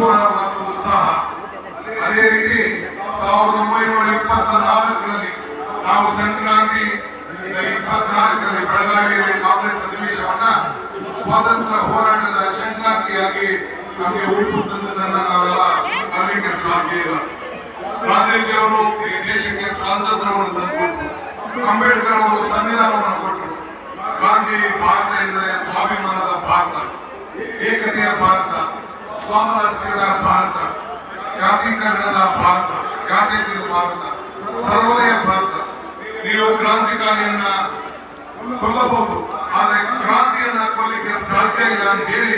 ಮುರುಗುವ ಮತ್ತು ಉತ್ಸಾಹ ಅದೇ ರೀತಿ ಸಾವಿರದ ಒಂಬೈನೂರ ಇಪ್ಪತ್ತ ನಾಲ್ಕರಲ್ಲಿ ನಾವು ಸಂಕ್ರಾಂತಿ ಇಪ್ಪತ್ನಾಲ್ಕರಲ್ಲಿ ಬೆಳಗಾವಿಯಲ್ಲಿ ಕಾಂಗ್ರೆಸ್ ಅಧಿವೇಶನವನ್ನ ಸ್ವಾತಂತ್ರ್ಯ ಹೋರಾಟದ ಸಂಕ್ರಾಂತಿಯಾಗಿ ನಮಗೆ ಉಡುಪು ತಂದದನ್ನ ನಾವೆಲ್ಲ ಮರಲಿಕ್ಕೆ ಸಾಧ್ಯ ಇಲ್ಲ. ಗಾಂಧೀಜಿಯವರು ಈ ದೇಶಕ್ಕೆ ಸ್ವಾತಂತ್ರ್ಯವನ್ನು ತಂದುಕೊಟ್ರು. ಅಂಬೇಡ್ಕರ್ ಅವರು ಸಂವಿಧಾನವನ್ನು ಕೊಟ್ಟರು ಗಾಂಧಿ ಭಾರತ ಎಂದರೆ ಸ್ವಾಭಿಮಾನದ ಭಾರತ, ಏಕತೆಯ ಭಾರತ. ಸ್ವಾಮರಸ್ಯದ ಭಾರತ ಜಾತೀಕರಣದ ಭಾರತ ಜಾತ್ಯತೀತ ಭಾರತ, ಸರ್ವೋದಯ ಭಾರತ. ನೀವು ಕ್ರಾಂತಿಕಾರಿಯನ್ನ ಕೊಲ್ಲಬಹುದು, ಆದರೆ ಕ್ರಾಂತಿಯನ್ನ ಕೊಲ್ಲಿಕ್ಕೆ ಸಾಧ್ಯ ಇಲ್ಲ ಅಂತ ಹೇಳಿ